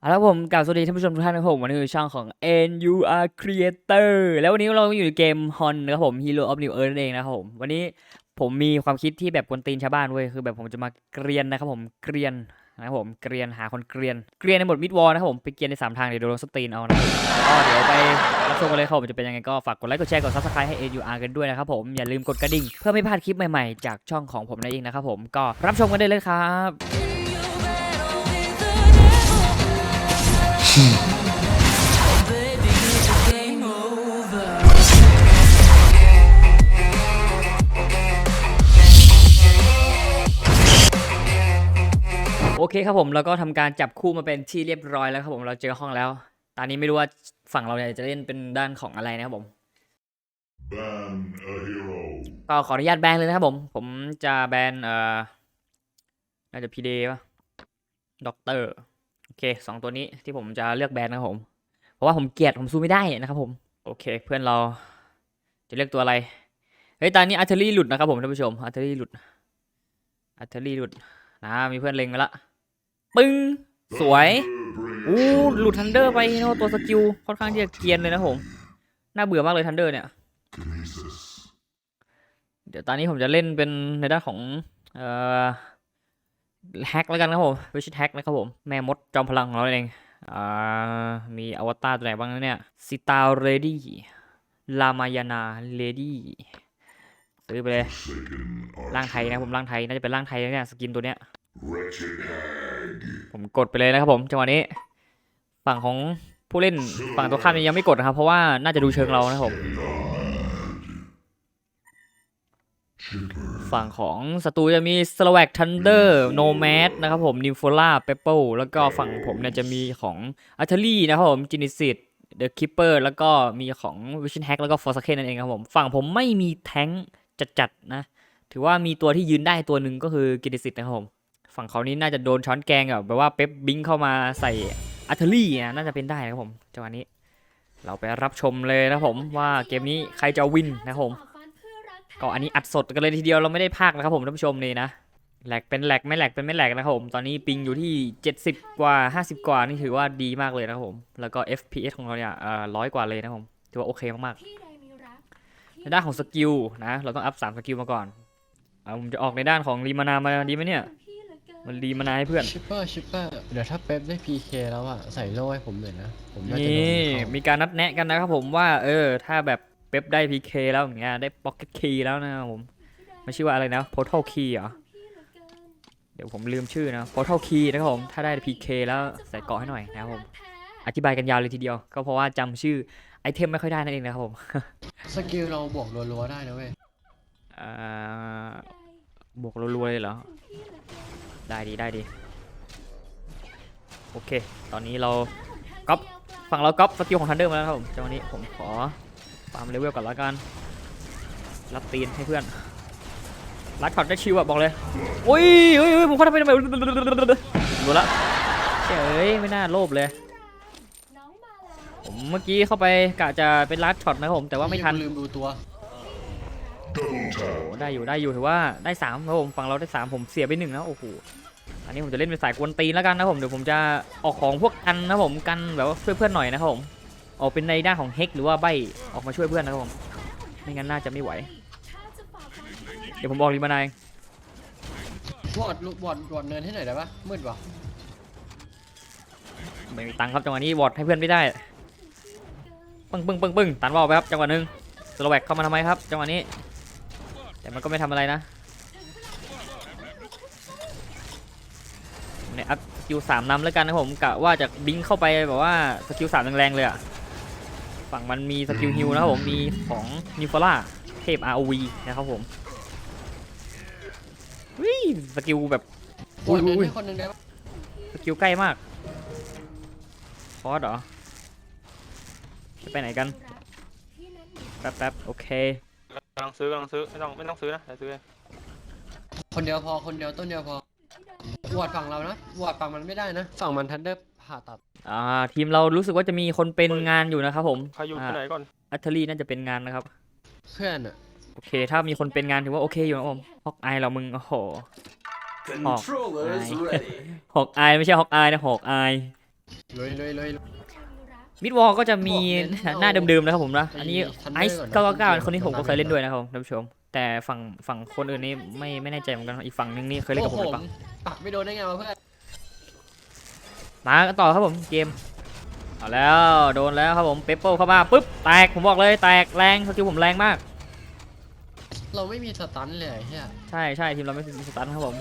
เอาละผมกล่าวสวัสดีท่านผู้ชมทุกท่านนะครับผมวันนี้คือช่องของ NUR Creator แล้ววันนี้เราอยู่ในเกม Hon นะครับผม Hero of New Earth นั่นเองนะครับผมวันนี้ผมมีความคิดที่แบบกวนตีนชาวบ้านเว้ยคือแบบผมจะมาเกรียนนะครับผมเกรียนนะครับผมเกรียนหาคนเกรียนเกรียนในหมดมิดวอลนะครับผมไปเกรียนในสามทางเดี๋ยวโดนสตรีนเอานะก็เดี๋ยวไปรับชมกันเลยครับผมจะเป็นยังไงก็ฝากกดไลค์กดแชร์กด Subscribe ให้ NUR กันด้วยนะครับผมอย่าลืมกดกระดิ่งเพื่อไม่พลาดคลิปใหม่ๆ จากช่องของผมนั่นเองนะครับผมก็รับชมกันได้เลยครับ โอเคครับผมแล้วก็ทำการจับคู่มาเป็นที่เรียบร้อยแล้วครับผมเราเจอห้องแล้ว ตอนนี้ไม่รู้ว่าฝั่งเราเนี่ยจะเล่นเป็นด้านของอะไรนะครับผมก็ขออนุญาตแบนเลยนะครับผม ผมจะแบนเอ่อน่าจะพีเดป่ะด็อกเตอร์ เคสองตัวนี้ที่ผมจะเลือกแบนนะครับผม เพราะว่าผมเกลียดผมสู้ไม่ได้นะครับผม โอเค เพื่อนเราจะเลือกตัวอะไร เฮ้ย ตอนนี้อาร์เทอรี่หลุดนะครับผมท่านผู้ชม อาร์เทอรี่หลุด อาร์เทอรี่หลุด นะ มีเพื่อนเล็งมาละ ปึ้ง สวย อู้หลุดทันเดอร์ไปเนาะตัวสกิลค่อนข้างที่จะเกรียนเลยนะผม น่าเบื่อมากเลยทันเดอร์เนี่ย เดี๋ยวตอนนี้ผมจะเล่นเป็นในด้านของ เอ่อ แฮกแล้วกันครับผมวิชิตแฮกนะครับผม แม่มดจอมพลังของเราเองอ่ามีอวตารตัวไหนบ้างเนี่ยซิตาเรดี้ลามายานาเลดี้ซื้อไปเลยร่างไทยนะผมร่างไทยน่าจะเป็นร่างไทยนะเนี่ยสกินตัวเนี้ยผมกดไปเลยนะครับผมจังหวะนี้ ฝั่งของผู้เล่นฝั่งตัวข้ามยังไม่กดนะครับ เพราะว่าน่าจะดูเชิงเรานะครับผม ฝั่งของศัตรูจะมี s l a w a k Thunder Nomad นะครับผม n i m p h o l a p e p p l e แล้วก็ฝั่งผมเนี่ยจะมีของ a r t e r y นะครับผม Genesis The Keeper แล้วก็มีของ Vision Hack แล้วก็ Forsaken นั่นเองครับผม ฝั่งผมไม่มีแท้งจัดๆนะ ถือว่ามีตัวที่ยืนได้ตัวหนึ่งก็คือ Genesis นะครับผม ฝั่งเขานี้น่าจะโดนช้อนแกงแบบแบบว่าเป๊ปบิงเข้ามาใส่ a r t e r y นะน่าจะเป็นได้นะครับผมจังหวะนี้ เราไปรับชมเลยนะครับผมว่าเกมนี้ใครจะวินนะครับผม ก็อันนี้อัดสดกันเลยทีเดียวเราไม่ได้พากย์นะครับผมท่านผู้ชมนี่นะแหลกเป็นแหลกไม่แหลกเป็นไม่แหลกนะครับผมตอนนี้ปิงอยู่ที่ 70 กว่า 50 กว่านี่ถือว่าดีมากเลยนะครับผมแล้วก็ FPS ของเราเนี่ยเอ่อร้อยกว่าเลยนะครับผมถือว่าโอเคมากๆในด้านของสกิลนะเราต้องอัพ3สกิลมาก่อนเอาผมจะออกในด้านของรีมานามาดีไหมเนี่ยมันรีมานาให้เพื่อนชิปเปอร์ชิปเปอร์เดี๋ยวถ้าเป๊ปได้ PK แล้วอะใส่โล่ให้ผมหน่อยนะผมน่าจะโดนนี่เข้ามีการนัดแนะกันนะครับผมว่าเออถ้าแบบ เป๊ปได้ PK แล้วอย่างเงี้ยได้ Pocket Key แล้วนะครับผมมันชื่อว่าอะไรนะ Portal Key เหรอ เดี๋ยวผมลืมชื่อนะ Portal Key นะครับผม ถ้าได้ PK แล้วใส่เกาะให้หน่อยนะครับผม อธิบายกันยาวเลยทีเดียว ก็เพราะว่าจำชื่อไอเทมไม่ค่อยได้นั่นเองนะครับผม สกิลเราบวกรัวๆได้นะเว้ยอ่าบวกรัวๆเลยเหรอ ได้ดีได้ดี โอเค ตอนนี้เราก๊อปฝั่งเราก๊อปสกิลของทันเดอร์มาแล้วครับผมจังหวะนี้ผมขอ ฟาร์มเลเวลก่อนละกัน รับตีนให้เพื่อน รัดช็อตได้ชิวอะบอกเลยอุ้ยเฮ้ยเฮ้ยผมเข้าทำไมทำไมดูละเฉยไม่น่าโลภเลย ผมเมื่อกี้เข้าไปกะจะเป็นลัดช็อตนะครับผมแต่ว่าไม่ทันลืมดูตัว Double โอ้ tap. ได้อยู่ได้อยู่ถือว่าได้สามครับผมฝั่งเราได้สามผมเสียไปหนึ่งนะโอ้โหอันนี้ผมจะเล่นเป็นสายกวนตีนแล้วกันนะครับผมเดี๋ยวผมจะออกของพวกกันนะครับผมกันแบบว่าช่วยเพื่อนหน่อยนะครับผม ออกเป็นในด้านของเฮกหรือว่าใบออกมาช่วยเพื่อนนะครับผมไม่งั้นน่าจะไม่ไหว เดี๋ยวผมบอกรีมานายวอดลุวอดวอดเนินให้หน่อยได้ปะมืดวะไม่มีตังค์ครับจังหวะนี้วอดให้เพื่อนไม่ได้ปึ้งปึ้งปึ้งปึ้งตันวอลไปครับจังหวะหนึ่งสโลแวกเข้ามาทำไมครับจังหวะนี้ แต่มันก็ไม่ทำอะไรนะเนี่ยอัพสกิลสามนำแล้วกันนะครับผมกะว่าจะบิงเข้าไปแบบว่าสกิลสามแรงๆเลยอะ ฝั่งมันมีสกิลฮิวนะครับผม มีของนิฟอล่าเทพ ROV นะครับผมวิสกิลแบบวอดเนินอุ้ยให้คนหนึงได้ปะสกิลใกล้มากฟอสเหรอจะไปไหนกันแป๊บแป๊บโอเคกำลังซื้อกำลังซื้อไม่ต้องไม่ต้องซื้อนะเดี๋ยวซื้อเองคนเดียวพอคนเดียวต้นเดียวพอวอดฝั่งเรานะวอดฝั่งมันไม่ได้นะฝั่งมันทันเดอร์ ผ่าตัด อ่าทีมเรารู้สึกว่าจะมีคนเป็นงานอยู่นะครับผมใครอยู่ที่ไหนก่อน อัตเทอรี่น่าจะเป็นงานนะครับ เพื่อนอะโอเค ถ้ามีคนเป็นงานถือว่าโอเคอยู่นะครับผมฮอกอายเรามึงโอ้โห Controllers Aye. ready. ฮอกอายไม่ใช่ฮอกอายนะฮอกอายลุยลุยลุยมิดวอลก็จะมีบอกเน้นเอาหน้าเดิมๆนะครับผมนะอันนี้ไอ้ไอ Thunder ซ์ก่อนนะ999คนนี้ผมก็ต้นเกมเคยเล่นด้วยนะครับผมท่านผู้ชม แต่ฝั่งฝั่งคนอื่นนี่ไม่ไม่แน่ใจเหมือนกันอีกฝั่งนึงนี่เคยเล่นกับผมหรือเปล่าปักไม่โดนได้ไงวะเพื่อน มากันต่อครับผมเกมเอาแล้วโดนแล้วครับผมเปปเปิลเข้ามาปุ๊บแตกผมบอกเลยแตกแรงสกิลผมแรงมาก เราไม่มีสตันเลยไอ้เฮียใช่ใช่ทีมเราไม่มีสตันครับผม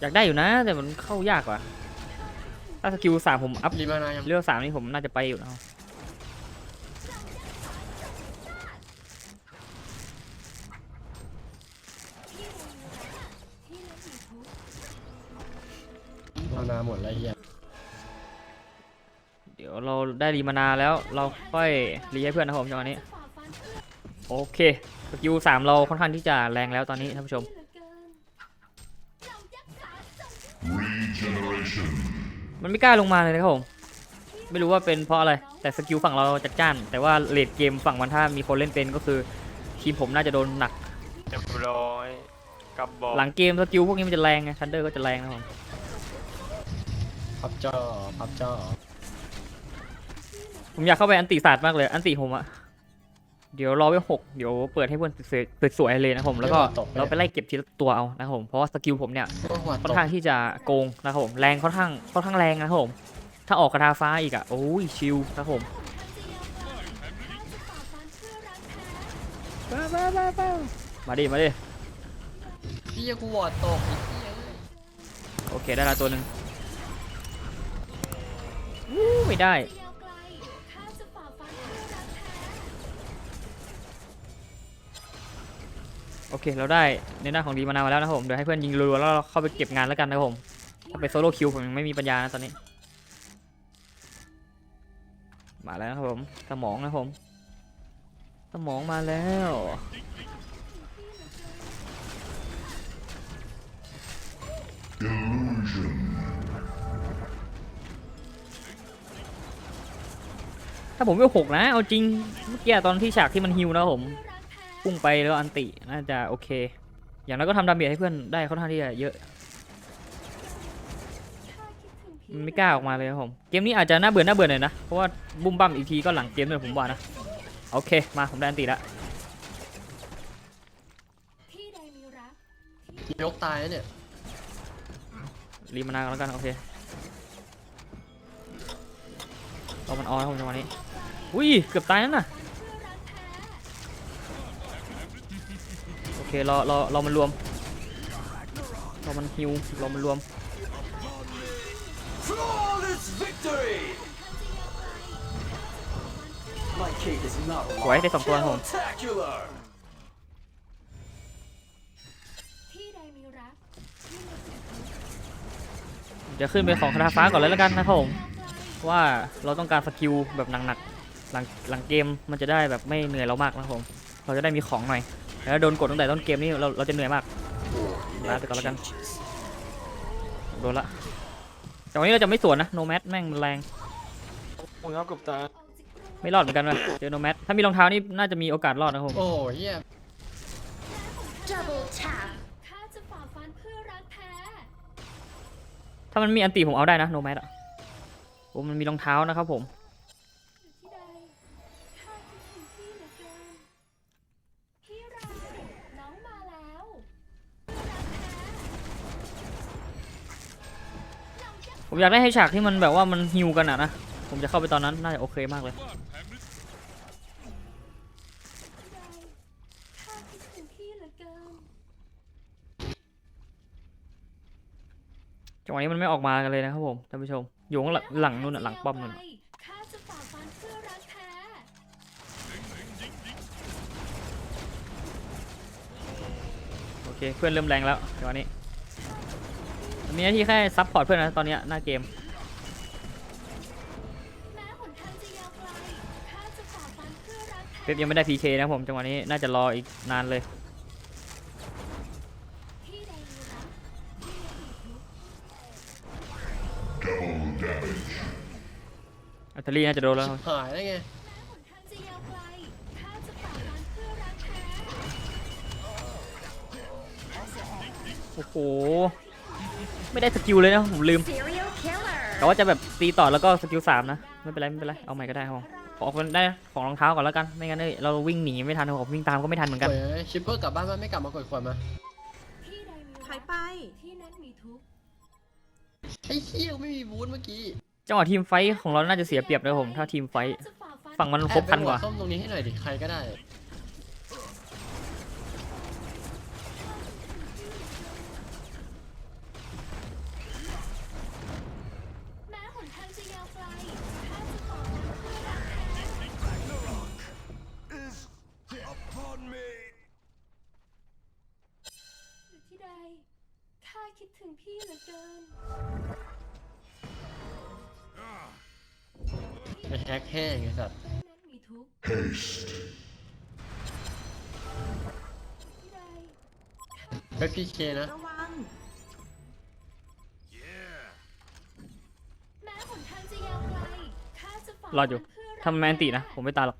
อยากได้อยู่นะ แต่มันเข้ายากกว่าถ้าสกิลสามผมอัพรีมานายังเลือกสามนี่ผมน่าจะไปอยู่นะ มานาหมดแล้วไอ้เฮียเดี๋ยวเราได้รีมานาแล้ว เราค่อยรีให้เพื่อนนะครับผมจังหวะนี้ โอเคสกิลสามเราค่อนข้างที่จะแรงแล้วตอนนี้ท่านผู้ชม Regeneration. มันไม่กล้าลงมาเลยนะครับผม ไม่รู้ว่าเป็นเพราะอะไร แต่สกิลฝั่งเราจัดจ้าน แต่ว่าเลดเกมฝั่งมันถ้ามีคนเล่นเป็นก็คือทีมผมน่าจะโดนหนักเรียบร้อยกับบอลหลังเกมสกิลพวกนี้มันจะแรงไงทันเดอร์ก็จะแรงนะครับผม พับจอพับจอผมอยากเข้าไปอันติศาสตร์มากเลย อันติผมอะเดี๋ยวรอไว้หกเดี๋ยวเปิดให้เพื่อนสวยๆเลยนะครับผมแล้วก็เราไปไล่เก็บทีละตัวเอานะครับผมเพราะว่าสกิลผมเนี่ยโอ้หัวค่อตนกข้างที่จะโกงนะครับผมแรงค่อนข้างค่อนข้างแรงนะครับผมถ้าออกกระทาฟ้าอีกอะโอ้ยชิลนะครับผมบ้าบ้าบ้าบ้ามาดิมาดิพี่ยกูหัวตกไอ้เหี้ยโอเคได้ละตัวหนึ่งวู้ ไม่ได้ โอเค เราได้ในหน้าของดีมานาวมาแล้วนะครับผม เดี๋ยวให้เพื่อนยิงรัวๆแล้วเราเข้าไปเก็บงานแล้วกันนะครับผมถ้าไปโซโล่คิวผมยังไม่มีปัญญานะตอนนี้ มาแล้วนะครับผม สมองนะครับผม สมองมาแล้ว ถ้าผมไม่หกนะ เอาจริง เมื่อกี้ตอนที่ฉากที่มันฮิวนะครับผม พุ่งไปแล้วอันติ น่าจะโอเค อย่างนั้นก็ทำดาเมจให้เพื่อนได้ค่อนข้างที่จะเยอะ มันไม่กล้าออกมาเลยครับผม เกมนี้อาจจะน่าเบื่อ น่าเบื่อหน่อยนะ เพราะว่าบุ้มบั้มอีกทีก็หลังเกมเลยผมว่านะ โอเค มาผมได้อันติละยกตายแล้วเนี่ย รีมานากันแล้วกัน โอเคเอามันออนครับผมจังหวะนี้ อุ้ยเกือบตายนั่นน่ะโอเครอรอรอมันรวมรอมันฮิวรอมันรวม Flawless victory! My cake is not สวยได้สองตัวครับผม spectacular! เดี๋ยวขึ้นไปของคาถาฟ้าก่อนเลยแล้วกันนะครับผมว่าเราต้องการสกิลแบบหนักๆ หลังหลังเกมมันจะได้แบบไม่เหนื่อยเรามากนะครับผม เราจะได้มีของหน่อย แล้วโดนกดตั้งแต่ต้นเกมนี่เราเราจะเหนื่อยมากลาไปก่อนแล้วกัน โดนละ แต่วันนี้เราจะไม่สวนนะ โนแมทแม่งมันแรงมึงเอากับตา ไม่รอดเหมือนกันว่ะเจอโนแมทถ้ามีรองเท้านี่น่าจะมีโอกาสรอดนะครับผมโอ้โหเฮีย Double tap ข้าจะฝ่าฟันเพื่อรักแท้ ถ้ามันมีอันตีผมเอาได้นะโนแมทอะโอ้มันมีรองเท้านะครับผม ผมอยากได้ให้ฉากที่มันแบบว่ามันฮิวกันอะนะ ผมจะเข้าไปตอนนั้นน่าจะโอเคมากเลย จังหวะนี้มันไม่ออกมากันเลยนะครับผมท่านผู้ชม อยู่ข้างหลังหลังนู่นน่ะหลังป้อมนู่นโอเคเพื่อนเริ่มแรงแล้วจังหวะนี้ มีหน้าที่แค่ซับพอร์ตเพื่อนนะตอนเนี้ยหน้าเกม แม้หนทางจะยาวไกลข้าจะฝ่าฟันเพื่อรักแท้เป๊ปยังไม่ได้ PK นะครับผมจังหวะนี้น่าจะรออีกนานเลย ที่ใดมีรัก Double damage. อัลเทอรี่น่าจะโดนแล้วครับหายได้ไง แม้หนทางจะยาวไกลข้าจะฝ่าฟันเพื่อรักแท้ โอ้โห ไม่ได้สกิลเลยนะผมลืม Serial killer. แต่ว่าจะแบบตีต่อแล้วก็สกิลสามนะ ไม่เป็นไรไม่เป็นไรเอาใหม่ก็ได้ครับผมขอคนได้ของรองเท้าก่อนแล้วกัน ไม่งั้นเอ้ยเราวิ่งหนีไม่ทันผมวิ่งตามก็ไม่ทันเหมือนกัน เฮ้ยชิปเปอร์กลับบ้านมาไม่กลับมากดขวดมาที่ใดมีหายไปที่นั้นมีทุกข์ไอ้เหี้ยไม่มีบูธเมื่อกี้จังหวะทีมไฟท์ของเราน่าจะเสียเปรียบนะครับผม ถ้าทีมไฟท์จะฝ่าฟันฝั่งมันครบพันกว่าแอบไปหัส้มตรงนี้ให้หน่อยดิใครก็ได้ นะ ระวัง แม้หนทางจะยาวไกลข้าจะฝ่ารออยู่ฟันเพื่อรักทำแมนตินะ ผมไม่ตายหรอก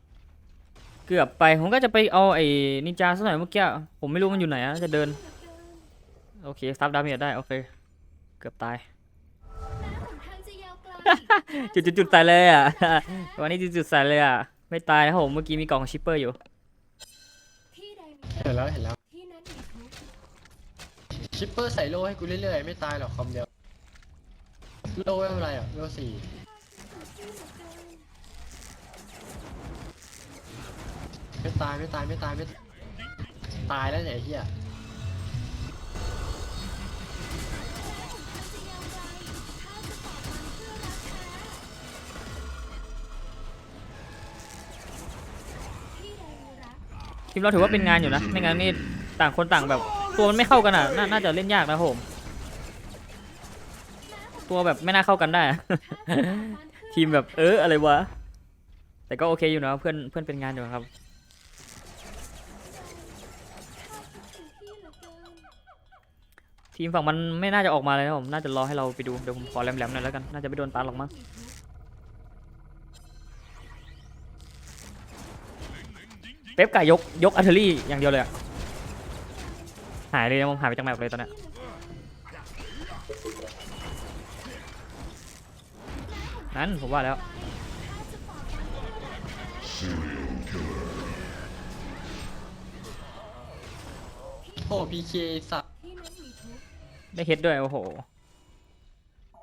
เกือบไป ผมก็จะไปเอาไอ้นินจาสักหน่อยเมื่อกี้ ผมไม่รู้มันอยู่ไหนนะจะเดินเหลือเกิน โอเคซับดาเมจได้ โอเค เกือบตาย แม้หนทางจะยาวไกลจุดจุดจุดๆๆใส่เลยอะ วันนี้จุดจุดๆใส่เลยอะ ไม่ตายนะครับผม เมื่อกี้มีกล่องชิปเปอร์อยู่ ที่ใดมีเห็นแล้วเห็นแล้วที่นั้นมีทุกข์ ชิปเปอร์ใส่โล่ให้กูเรื่อยๆ ไม่ตายหรอกคอมเดียว โล่ไม่เป็นไรอะโล่สี่ไม่ตายไม่ตายไม่ตายไม่ตายแล้วเนี่ยไอ้เหี้ยทีมเราถือว่าเป็นงานอยู่นะ ไม่งั้นนี่ต่างคนต่างแบบ ตัวมันไม่เข้ากันอะนาน่าจะเล่นยากนะผม ตัวแบบไม่น่าเข้ากันได้ ทีมแบบเอออะไรวะ แต่ก็โอเคอยู่นะเพื่อนเพื่อนเป็นงานอยู่ครับ ทีมฝั่งมันไม่น่าจะออกมาเลยนะผม น่าจะรอให้เราไปดู เดี๋ยวผมขอแหลมๆหน่อยแล้วกัน น่าจะไม่โดนตันหรอกมั้งเป๊ปไกายกยกอาร์เทอรี่อย่างเดียวเลยอะ หายเลยนะผมหายไปจากแมปเลยตอนเนี้ยนั้นผมว่าแล้ว Serial killer. โอ้พีเคสัตว์ได้เฮดด้วยโอ้โห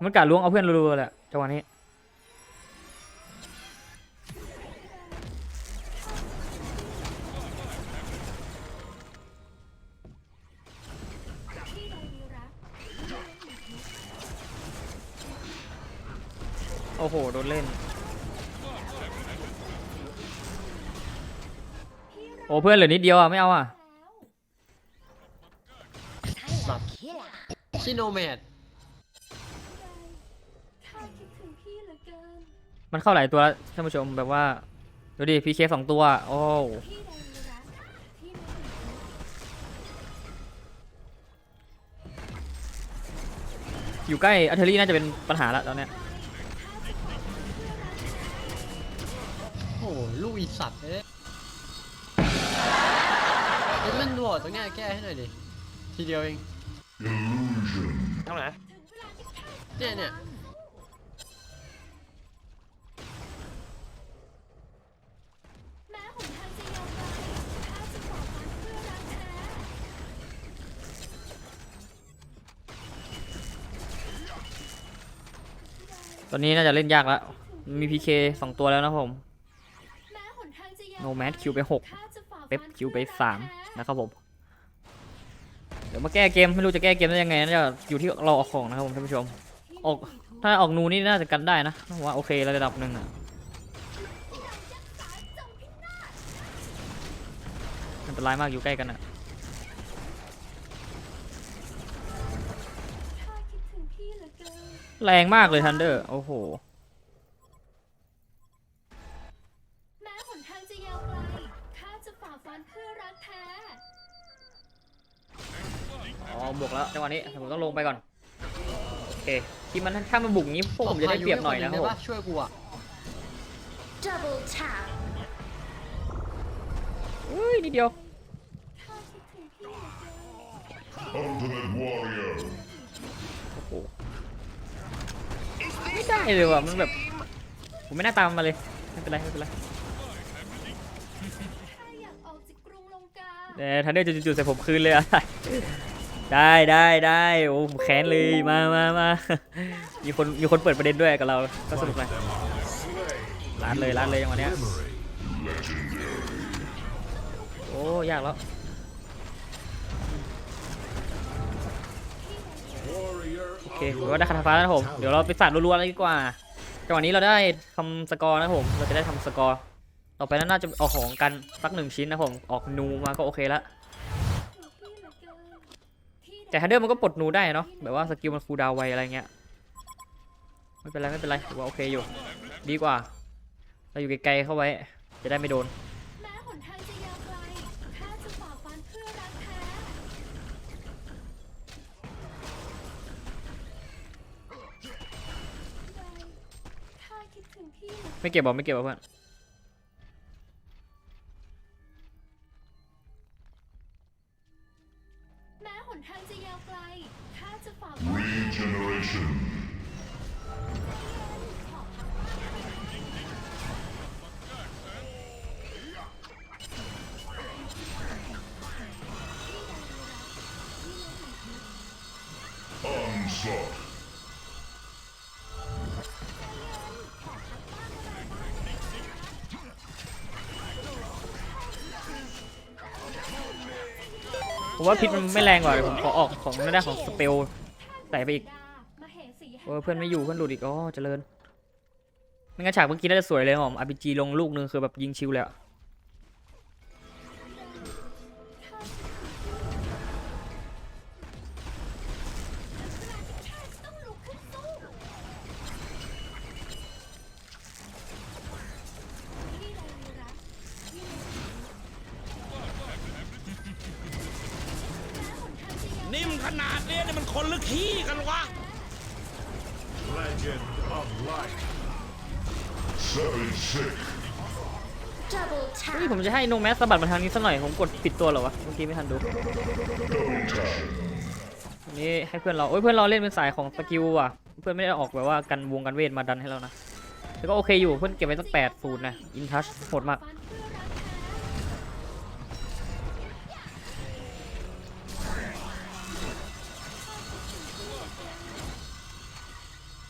มันกะล้วงเอาเพื่อนรัวๆเลยอะจังหวะนี้ อ้เพื่อนเหลือนิดเดียวอะไม่เอาอะสัตว์ชิโนแมดข้าคิดถึงพี่เหลือเกินมันเข้าหลายตัวแล้วท่านผู้ชมแบบว่าดูดิพีเคสองตัว โอ้ที่ใดมีรักที่นั้นมีทุกข์อยู่ใกล้อัลเทอรี่น่าจะเป็นปัญหาละตอนเนี้ยโอ้ลูกอีสัตว์เอ้ย เอ้ยมันหนวดตรงเนี้ยแก้ให้หน่อยดิ ทีเดียวเอง Illusion. เท่าไหร่เนี่ยเนี่ยแม้หนทางจะยาวไกลข้าจะฝ่าฟันเพื่อรักแท้ตอนนี้น่าจะเล่นยากแล้ว มีพีเคสองตัวแล้วนะผม แม้หนทางจะยาวโนแมสคิวไปหก ข้าจะฝ่าฟันเป๊ปคิวไปสามนะครับผมเดี๋ยวมาแก้เกมไม่รู้จะแก้เกมได้ยังไงน่าจะอยู่ที่เราออกของนะครับผมท่านผู้ชมออกถ้าออกนูนี่น่าจะกันได้นะว่าโอเคระดับหนึ่งอะอันตรายมากอยู่ใกล้กันอะข้าคิดถึงพี่เหลือเกินแรงมากเลยทันเดอร์โอ้โห บวกแล้วจังหวะนี้ผมต้องลงไปก่อนโอเคที่มันถ้ามันบุกงี้พวกผมจะได้เปรียบหน่อยนะครับได้ผมปะช่วยกูอะ Double tap. อุ้ยนิดเดียวข้าคิดถึงพี่เหลือเกิน Ultimate warrior. โอ้โหไม่ได้เลยว่ะมันแบบผมไม่น่าตามมันมาเลยไม่เป็นไรไม่เป็นไรข้าอยากออกจากกรุงลงกาแต่ทันเดอร์จะจู่ๆใส่ผมคืนเลยอะไได้ได้ได้โอ้ผมแค้นเลยมามามามีคนมีคนเปิดประเด็นด้วยกับเราก็สนุกเลยลาดเลยลาดเลยอย่างวันนี้โอ้ยากแล้วโอเคถือว่าได้คาถาฟ้าแล้วนะผมเดี๋ยวเราไปสาดรัวๆเลยดีกว่าจังหวะนี้เราได้ทำสกอร์นะผมเราจะได้ทำสกอร์ต่อไปน่าจะเอาของกันสักหนึ่งชิ้นนะผมออกนูมาก็โอเคและ แต่ฮันเดอร์มันก็ปลดนูได้เนาะแบบว่าสกิลมันคูลดาวไวอะไรเงี้ยไม่เป็นไรไม่เป็นไรถือว่าโอเคอยู่ ดีกว่า เราอยู่ไกลๆเข้าไว้ จะได้ไม่โดนไกลข้าจะฝ่าฟันเพื่อรักแท้ข้าคิดถึงพี่เหลือไม่เก็บบอกไม่เก็บบอกเพื่อน นทางจะยาวไกล ข้าจะฝ่าฟัน Regeneration. 'Onslaught. ผมว่าพิษมันไม่แรงกว่าเดี๋ยวผมขอออกของไม่ได้ของสเปลใส่ไปอีกมเหสีแห่งเออเพื่อนไม่อยู่เพื่อนหลุดอีกอ๋อเจริญไม่งั้นฉากเมื่อกี้น่าจะสวยเลยหอม RPG ลงลูกนึงคือแบบยิงชิวเลยอะ 'Seven sick. Double เฮ้ย tap. ผมจะให้โนแมสสะบัดมาทางนี้สักหน่อย ผมกดผิดตัวเหรอวะ เมื่อกี้ไม่ทันดู Double tap. อันนี้ให้เพื่อนเรา โอ้ยเพื่อนเราเล่นเป็นสายของสกิลอะ เพื่อนไม่ได้ออกแบบว่ากันวงกันเวทมาดันให้เรานะแต่ก็โอเคอยู่ เพื่อนเก็บไว้ตั้งแปดศูนย์นะ อินทัชโหดมาก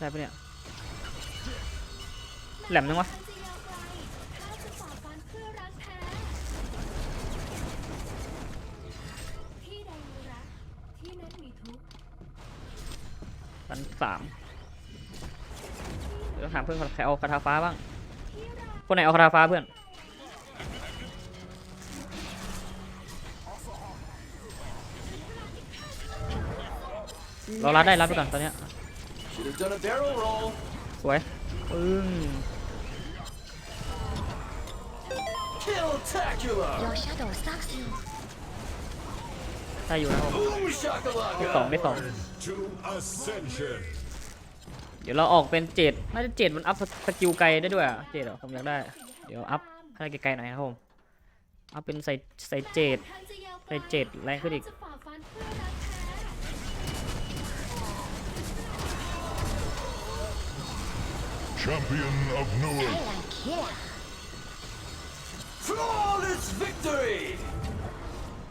ได้ปะเนี่ย แหลมนึงวะพันสามเดี๋ยวถามเพื่อนใครเอาคาถาฟ้าบ้าง คนไหนเอาคาถาฟ้าเพื่อนเรารัดได้รัดไปก่อนตอนเนี้ย สวยปึ้ง Kill-tacular. Your shadow stalks you. ได้อยู่นะครับผม Boom ได้สอง shakalaka. ได้สอง To ascension. เดี๋ยวเราออกเป็นเจ็ดน่าจะเจ็ดมันอัพสกิลไกลได้ด้วยอะเจ็ดเหรอผมอยากได้ เดี๋ยวอัพให้ไกลๆหน่อยนะครับผมอัพเป็นใส่ใส่เจ็ดทางจะยาวไกลใส่เจ็ดแรงขึ้นอีกจะฝ่าฟั Champion of Newark. Silent killer. Flawless victory.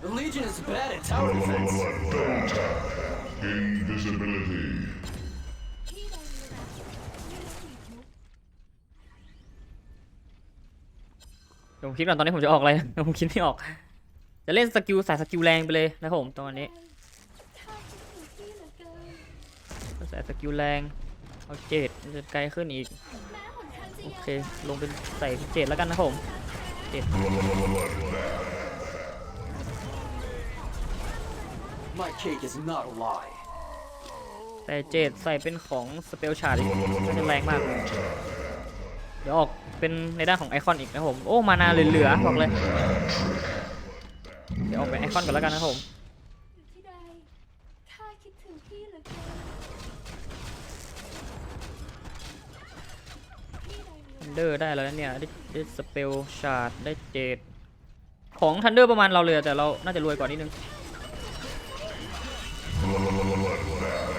The Legion is bad at tower defense. Double tap. Invisibility. ที่ใดมีรักที่นั้นมีทุกข์เดี๋ยวผมคิดก่อนตอนนี้ผมจะออกอะไรผมคิดไม่ออก จะเล่นสกิลสายสกิลแรงไปเลยนะครับผมตอนนี้ข้าคิดถึงพี่เหลือเกินสายสกิลแรง เอาเจ็ดมันจะไกลขึ้นอีกแม้หนทางจะโอยาวเค ลงเป็นใส่เจ็ดแล้วกันนะครับผม My cake is not a lie. ใส่เจ็ดใส่เป็นของสเปลชาร์ดอีกมันจะแรงมาก เดี๋ยวออกเป็นในด้านของไอคอนอีกนะครับผม โอ้ มานาเหลือๆบอกเลย เดี๋ยวออกเป็นไอคอนก่อนแล้วกันนะครับผม อยู่ที่ใด ข้าคิดถึงพี่เหลือเกินที่ใดมี ทั นเดอร์ได้แล้วเนี่ย ได้ได้สเปลชาร์ดได้เจ็ดของทันเดอร์ประมาณเราเลยแต่เราน่าจะรวยกว่านิดนึง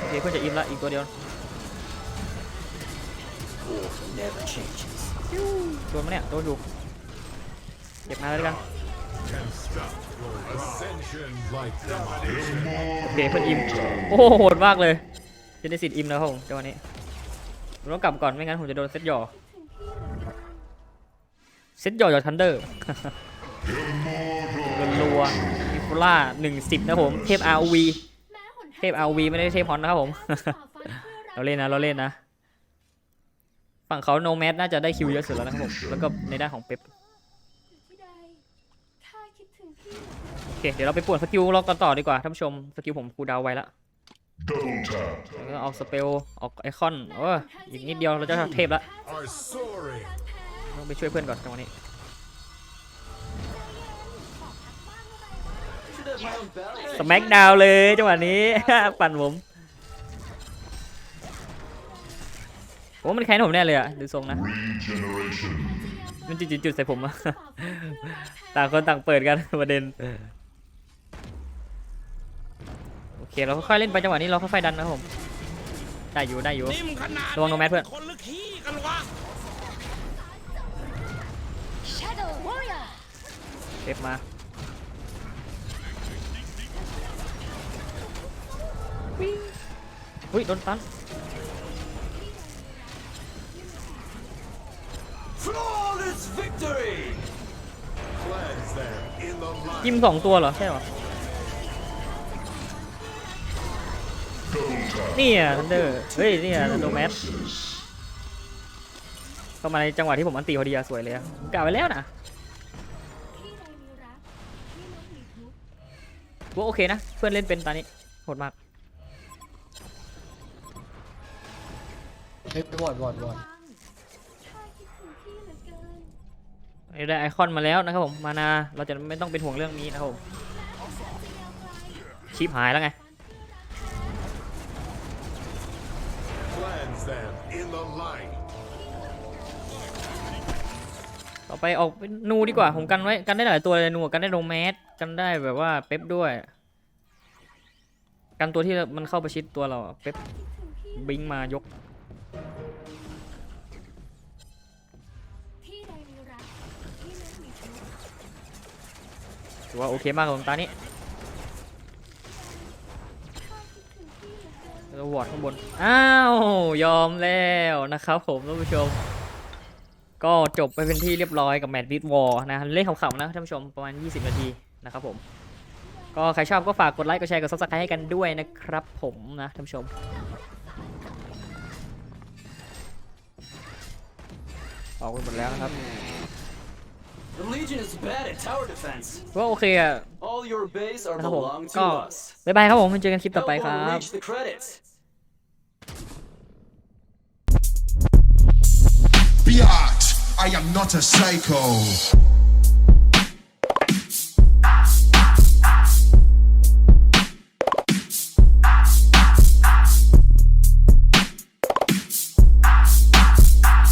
เคเพื่อนจะอิ่มละอีกตัวเดียว Never changes. โดนมาเนี่ยโดนอยู่เก็บมาเลยกันโอเคเพื่อนอิ่มโอ้โหโหดมากเลยเจเนซิสอิ่มแล้วครับผมจังหวะนี้ผมต้องกลับก่อนไม่งั้นผมจะโดนเซตหย่อ เซตหย่อหย่อทันเดอร์รัวนิโคล่าหนึ่งสิบนะผม เทพ ROV แม้หนทางเทพ ROV ไม่ได้เทพฮอนนะครับผม เราเล่นนะ เราเล่นนะ ฝั่งเขาโนแมสน่าจะได้คิวเยอะสุดแล้วนะครับผม แล้วก็ในด้านของเป๊ปโอเค เดี๋ยวเราไปป่วนสกิลล็อกกันต่อดีกว่าท่านผู้ชม สกิลผมคูดาวไว้ละแล้วก็เอาสเปล ออกไอคอน โอ้อีกนิดเดียวเราจะเทพละ ต้องไปช่วยเพื่อนก่อนจังหวะนี้ สแม็กดาวเลยจังหวะนี้ ปั่นผมผมมันแค้นผมแน่เลยอะดูทรงนะ มันจุดๆๆใส่ผมอะต่างคนต่างเปิดกันประเด็น โอเค เราค่อยๆเล่นไปจังหวะนี้เราค่อยๆดันนะผม ได้อยู่ได้อยู่ระวังโนแมสเพื่อน เทปมาอุ้ยโดนตัน Flawless victory! Cleanse them in the light. จิ้มสองตัวเหรอ ใช่เหรอ Double tap. นี่อะทันเดอร์ เฮ้ย นี่อะโนแมส Access. เข้ามาในจังหวะที่ผมอันตีพอดีอะสวยเลยอะผมกะไว้แล้วนะ ว่าโอเคนะ เพื่อนเล่นเป็นตอนนี้โหดมากเฮ้ยวอดวอดวอดข้าคิดถึงพี่เหลือเกินได้ไอคอนมาแล้วนะครับผมมานาเราจะไม่ต้องเป็นห่วงเรื่องนี้นะครับผมชิปหายแล้วไง Cleanse them in the light. ต่อไปออกเป็นนูดีกว่าผมกันไว้กันได้หลายตัวเลยนูกันได้โรแมส กันได้แบบว่าเป๊ปด้วย กันตัวที่มันเข้าประชิดตัวเราเป๊ปบิงมายกที่ใดมีรักที่นั้นมีทุกข์ถือว่าโอเคมากครับตานี้ข้าคิดถึงพี่เหลือเกินแล้วอร์ดข้างบน อ้าว ยอมแล้วนะครับผมท่านผู้ชม ก็จบไปเป็นที่เรียบร้อยกับแมตช์บิทวอลนะเล่นขำๆนะท่านผู้ชมประมาณ 20 นาที นะครับผมก็ใครชอบก็ฝากกดไลค์กดแชร์กดซับสไครต์ให้กันด้วยนะครับผมนะท่านผู้ชมออกไปหมดแล้วนะครับ The Legion is bad at tower defense. ก็โอเคอะ All your base are นะครับผม belong ก็ to us. บ๊ายบายครับผมเจอกันคลิปต่อ Help ไปค won't รับ reach the credits. Biatch, I am not a psycho.